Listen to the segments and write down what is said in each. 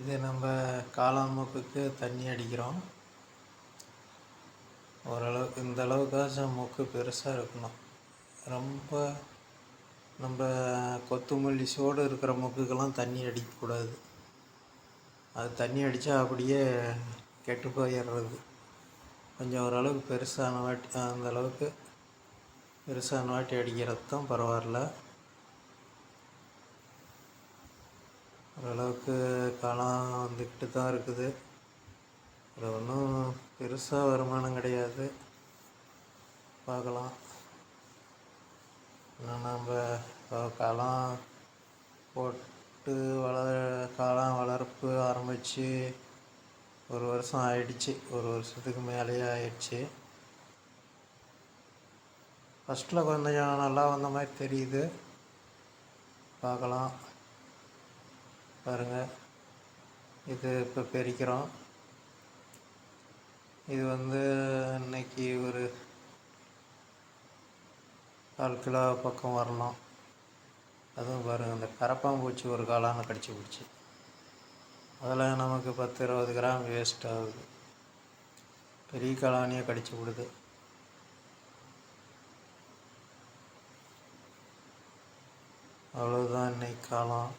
இது நம்ம காளாமூக்குக்கு தண்ணி அடிக்கிறோம். ஓரளவுக்கு இந்த அளவுக்காச்சும் மூக்கு பெருசாக இருக்கணும். ரொம்ப நம்ம கொத்துமல்லி சோடு இருக்கிற மூக்குக்கெல்லாம் தண்ணி அடிக்கக்கூடாது. அது தண்ணி அடித்தா அப்படியே கெட்டு போயிடுறது. கொஞ்சம் ஓரளவுக்கு பெருசான வாட்டி அந்த அளவுக்கு பெருசான வாட்டி அடிக்கிறது தான் பரவாயில்ல. ஓரளவுக்கு காலம் வந்துக்கிட்டு தான் இருக்குது. அது ஒன்றும் பெருசாக வருமானம் கிடையாது. பார்க்கலாம். இன்னும் நம்ம காலம் போட்டு வளர காலம் வளர்ப்பு ஆரம்பித்து ஒரு வருஷம் ஆயிடுச்சு. ஒரு வருஷத்துக்கு மேலேயே ஆயிடுச்சு. ஃபஸ்ட்டில் கொஞ்சம் நல்லா வந்த மாதிரி தெரியுது. பார்க்கலாம். பாருங்கள் இது இப்போ பெருக்கிறோம். இது வந்து இன்னைக்கு ஒரு கால் கிலோ பக்கம் வரணும். அதுவும் பாருங்கள் இந்த கரப்பாம்பூச்சி ஒரு காலான கடிச்சு பிடிச்சி அதில் நமக்கு பத்து இருபது கிராம் வேஸ்ட் ஆகுது. பெரிய காளானியை கடிச்சு விடுது அவ்வளோதான் இன்னைக்கு காலம்.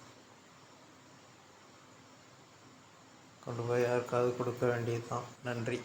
கொண்டு போய் யாருக்காவது கொடுக்க வேண்டியது தான் நன்றி.